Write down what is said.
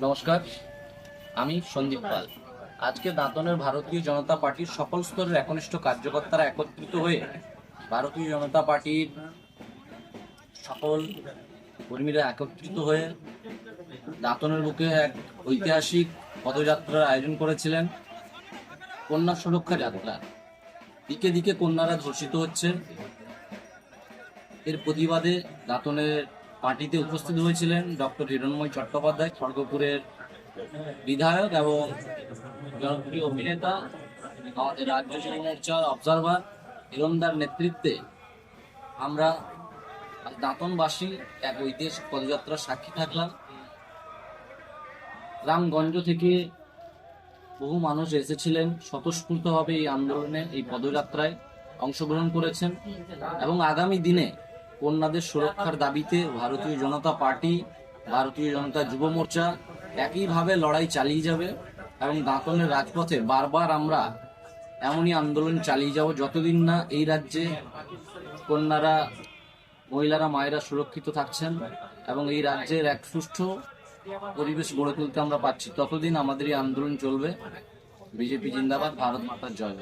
নমস্কার, আমি সন্দীপ পাল। আজকে দাঁতনের ভারতীয় জনতা পার্টির সকল স্তরের একনিষ্ঠ কার্যকর্তারা একত্রিত হয়ে ভারতীয় জনতা পার্টির সকল কর্মীরা একত্রিত হয়ে দাঁতনের বুকে এক ঐতিহাসিক পদযাত্রার আয়োজন করেছিলেন কন্যা সুরক্ষা যাত্রা। দিকে দিকে কন্যারা ধর্ষিত হচ্ছে। এর প্রতিবাদে দাঁতনের পার্টিতে উপস্থিত হয়েছিলেন ডক্টর হিরণময় চট্টোপাধ্যায় খড়গপুরের বিধায়ক এবং জনপ্রিয় অভিনেতা, আমাদের রাজ্য মোর্চার অবজারভার হিরণদার নেতৃত্বে আমরা দাঁতনবাসী এক ঐতিহাসিক পদযাত্রার সাক্ষী থাকলাম। রামগঞ্জ থেকে বহু মানুষ এসেছিলেন, স্বতঃস্ফূর্তভাবে এই আন্দোলনে, এই পদযাত্রায় অংশগ্রহণ করেছেন এবং আগামী দিনে কন্যাদের সুরক্ষার দাবিতে ভারতীয় জনতা পার্টি, ভারতীয় জনতা যুব মোর্চা একইভাবে লড়াই চালিয়ে যাবে এবং দাঁতনের রাজপথে বারবার আমরা এমনই আন্দোলন চালিয়ে যাব যতদিন না এই রাজ্যে কন্যারা, মহিলারা, মায়েরা সুরক্ষিত থাকছেন এবং এই রাজ্যের এক সুষ্ঠু পরিবেশ গড়ে তুলতে আমরা পাচ্ছি ততদিন আমাদের এই আন্দোলন চলবে বিজেপি জিন্দাবাদ, ভারত মাতার জয়।